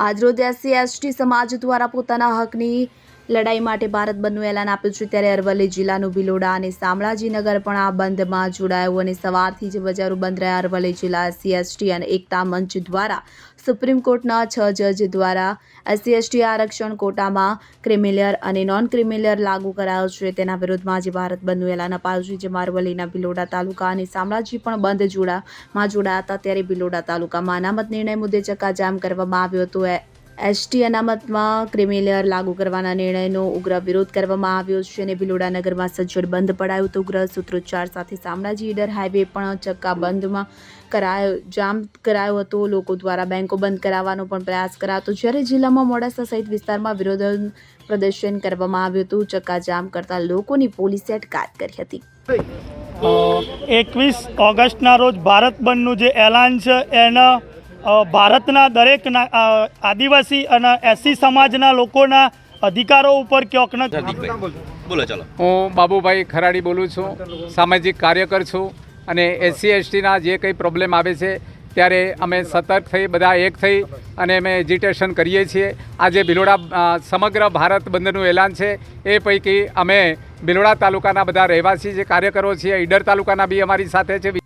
આજરોજ SC ST સમાજ દ્વારા પોતાના હકની લડાઈ માટે ભારત બંધનું એલાન આપ્યું છે ત્યારે અરવલ્લી જિલ્લાનું ભિલોડા અને શામળાજીનગર પણ આ બંધમાં જોડાયું અને સવારથી જ બજારો બંધ રહ્યા. અરવલ્લી જિલ્લા એસસી એસટી અને એકતા મંચ દ્વારા સુપ્રીમ કોર્ટના છ જજ દ્વારા એસસી એસટી આરક્ષણ કોટામાં ક્રિમિલિયર અને નોન ક્રિમિલિયર લાગુ કરાયો છે. તેના વિરોધમાં આજે ભારત બંધનું એલાન અપાયું છે, જેમાં અરવલ્લીના ભિલોડા તાલુકા અને શામળાજી પણ બંધ જોડામાં જોડાયા હતા. ત્યારે ભિલોડા તાલુકામાં અનામત નિર્ણય મુદ્દે ચક્કાજામ કરવામાં આવ્યો હતો. એસટી અનામતમાં ક્રિમિલિયર લાગુ કરવાના નિર્ણયનો ઉગ્ર વિરોધ કરવામાં આવ્યો છે અને ભિલોડા નગરમાં સજ્જડ બંધ પડાયું તો ઉગ્ર સૂત્રોચ્ચાર સાથે શામળાજી ઈડર હાઈવે પણ ચક્કા બંધમાં કરાયો, જામ કરાયો હતો. લોકો દ્વારા બેન્કો બંધ કરાવવાનો પણ પ્રયાસ કરાયો હતો જ્યારે જિલ્લામાં મોડાસા સહિત વિસ્તારમાં વિરોધ પ્રદર્શન કરવામાં આવ્યું હતું ચક્કાજામ કરતા લોકોની પોલીસે અટકાયત કરી હતી. એકવીસ ઓગસ્ટના રોજ ભારત બંધનું જે એલાન છે, એના ભારતના દરેક આદિવાસી અને એસસી સમાજના લોકોના અધિકારો ઉપર ક્યાંક ને હાર્દિકભાઈ બોલો ચાલો. હું બાબુભાઈ ખરાડી બોલું છું સામાજિક કાર્યકર છું અને એસસી એસટીના જે કંઈ પ્રોબ્લેમ આવે છે ત્યારે અમે સતર્ક થઈ બધા એક થઈ અને અમે એજિટેશન કરીએ છીએ. આજે ભિલોડા સમગ્ર ભારત બંધનું એલાન છે. એ પૈકી અમે ભિલોડા તાલુકાના બધા રહેવાસી જે કાર્યકરો છીએ ઈડર તાલુકાના બી અમારી સાથે છે.